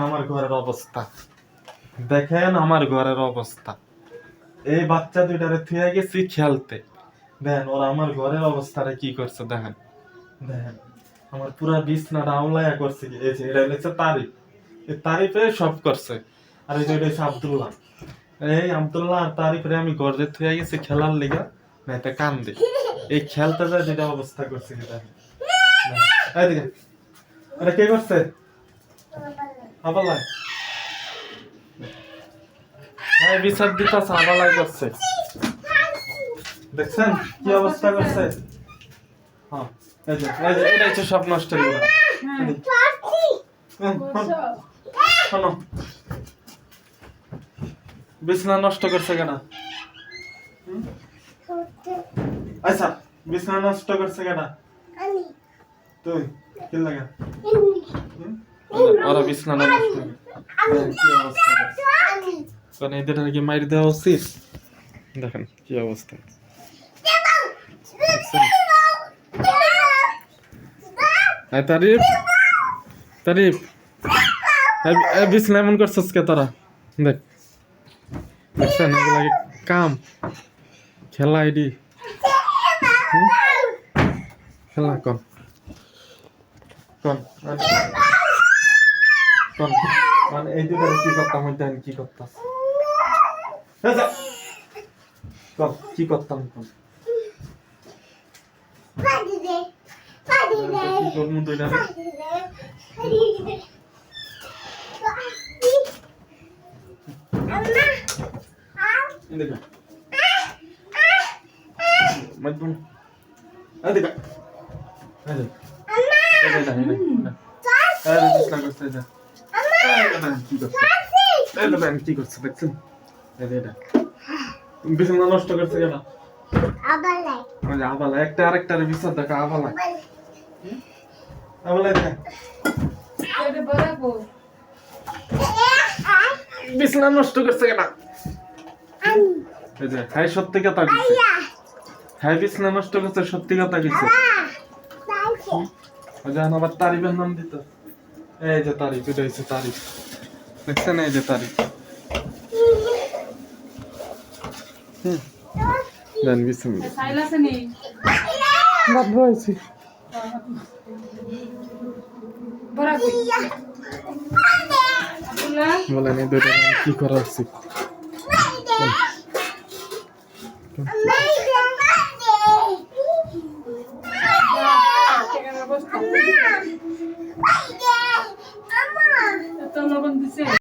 আমার ঘরের অবস্থা। দেখেন আমার ঘরের অবস্থা। এই বাচ্চা দুইটারে থুয়ে গেছি খেলতে। দেখেন ওরা আমার ঘরের অবস্থাটা কি করছে দেখেন। দেখেন, আমার পুরা বিছনাটা আউলায়া করছে এই যে এটা হচ্ছে তারিফ। এই তারিফে সব করছে। আর এই যে এটা হচ্ছে আব্দুল্লাহ। এই আব্দুল্লাহ আর তারিফরে আমি ঘরে থুয়ে গেছি খেলার লিগা না এটা কান্দে। এই খেলতে যায় যেটা অবস্থা করছে দেখেন। দেখেন। এটা কে করছে? আবালাই হ্যাঁ বিচার দিতাছে আবালাই করছে। দেখছেন কি অবস্থা করছে? হ্যাঁ এই যে এটা হচ্ছে সব নষ্ট করে শোনো। বিছনা নষ্ট করছে কেন? আচ্ছা বিছনা নষ্ট করছে কেন? তুই কি লাগে? ওরা বিছনা নষ্ট। কারণ এদের আর কি মাইর দেওয়া উচিত? দেখেন কি অবস্থা? এই তারিফ তারিফ। এই বিছনা এমন করছিস কে তোরা? দেখ। দেখছেন এগুলা কাম? খেলা আইডি? খেলা কন কন কন মানে এই দুটো কি করতাম ওই দেন কি করতাম কন কি করতাম কন কি করব দুইটা দেখো মজবুন এই দেখো এই দেখো এই দেখো এই কি করছে দেখছেন? বিছনা নষ্ট করছে কেন? ওই যে আবালা একটা আরেকটার বিচার দেখো আবালা আবালা দেখ। বিছনা নষ্ট করছে কেন? এই যে হাই সত্যি কথা কিছু বিছনা নষ্ট করছে সত্যি কথা কিছু আবার তারিফের নাম দিত। এই যে তারিফ এটা হচ্ছে তারিফ দেখছেন এই যে তারিফ হুম দেন বিসমিল্লাহ সাইলাসে নেই বাদ রয়েছে বরাবর আব্দুল্লাহ বলেন এই দুইটা নাম কি করা উচিত এত Dolabın düzeni.